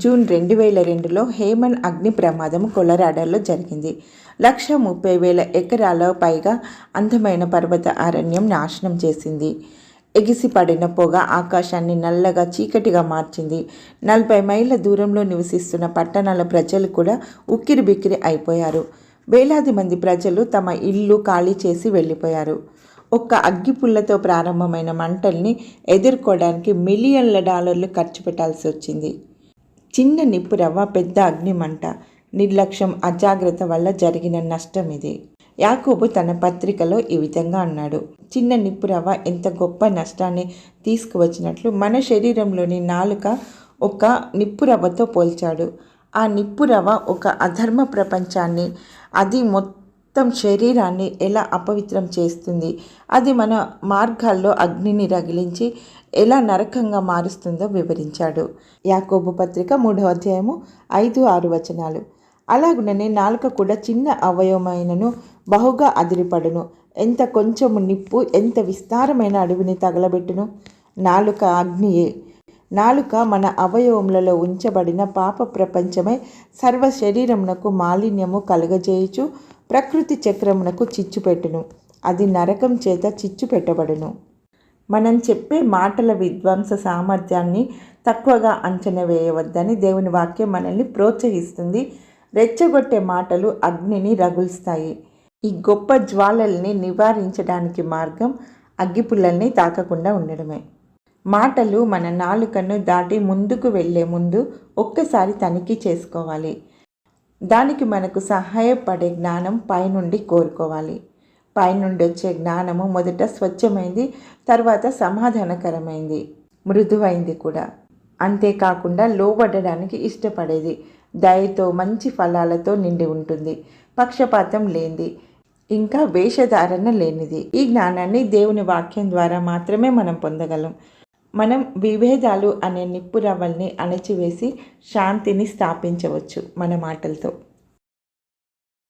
June రెండు వేల రెండులో హేమన్ అగ్ని ప్రమాదం కొలరాడోలో జరిగింది. లక్ష ముప్పై వేల ఎకరాల పైగా అందమైన పర్వత అరణ్యం నాశనం చేసింది. ఎగిసిపడిన పొగ ఆకాశాన్ని నల్లగా చీకటిగా మార్చింది. నలభై మైళ్ళ దూరంలో నివసిస్తున్న పట్టణాల ప్రజలు కూడా ఉక్కిరి బిక్కిరి అయిపోయారు. వేలాది మంది ప్రజలు తమ ఇల్లు ఖాళీ చేసి వెళ్ళిపోయారు. ఒక్క అగ్గిపుల్లతో ప్రారంభమైన మంటల్ని ఎదుర్కోవడానికి మిలియన్ల డాలర్లు ఖర్చు పెట్టాల్సి వచ్చింది. చిన్న నిప్పు రవ్వ పెద్ద అగ్నిమంట. నిర్లక్ష్యం అజాగ్రత్త వల్ల జరిగిన నష్టం ఇది. యాకూబు తన పత్రికలో ఈ విధంగా అన్నాడు. చిన్న నిప్పు రవ్వ ఎంత గొప్ప నష్టాన్ని తీసుకువచ్చినట్లు మన శరీరంలోని నాలుక ఒక నిప్పు రవ్వతో పోల్చాడు. ఆ నిప్పు రవ్వ ఒక అధర్మ ప్రపంచాన్ని అది మొత్తం శరీరాన్ని ఎలా అపవిత్రం చేస్తుంది? అది మన మార్గాల్లో అగ్నిని రగిలించి ఎలా నరకంగా మారుస్తుందో వివరించాడు. యాకోబు పత్రిక మూడో అధ్యాయము ఐదు ఆరు వచనాలు. అలాగుననే నాలుక కూడా చిన్న అవయవమైనను బహుగా అదిరిపడును. ఎంత కొంచెము నిప్పు ఎంత విస్తారమైన అడవిని తగలబెట్టును? నాలుక అగ్నియే. నాలుక మన అవయవములలో ఉంచబడిన పాప ప్రపంచమై సర్వ శరీరమునకు మాలిన్యము కలుగజేయుచు ప్రకృతి చక్రమునకు చిచ్చు పెట్టును. అది నరకం చేత చిచ్చు పెట్టబడును. మనం చెప్పే మాటల విధ్వంస సామర్థ్యాన్ని తక్కువగా అంచనా వేయవద్దని దేవుని వాక్యం మనల్ని ప్రోత్సహిస్తుంది. రెచ్చగొట్టే మాటలు అగ్నిని రగులుస్తాయి. ఈ గొప్ప జ్వాలల్ని నివారించడానికి మార్గం అగ్గిపుల్లల్ని తాకకుండా ఉండడమే. మాటలు మన నాలుకను దాటి ముందుకు వెళ్ళే ముందు ఒక్కసారి తనిఖీ చేసుకోవాలి. దానికి మనకు సహాయపడే జ్ఞానం పైనుండి కోరుకోవాలి. పైనుండి వచ్చే జ్ఞానము మొదట స్వచ్ఛమైంది తర్వాత సమాధానకరమైంది మృదువైంది కూడా. అంతేకాకుండా లోబడడానికి ఇష్టపడేది దయతో మంచి ఫలాలతో నిండి ఉంటుంది పక్షపాతం లేనిది ఇంకా వేషధారణ లేనిది. ఈ జ్ఞానాన్ని దేవుని వాక్యం ద్వారా మాత్రమే మనం పొందగలం. మనం విభేదాలు అనే నిప్పు రవ్వల్ని అణచివేసి శాంతిని స్థాపించవచ్చు మన మాటలతో.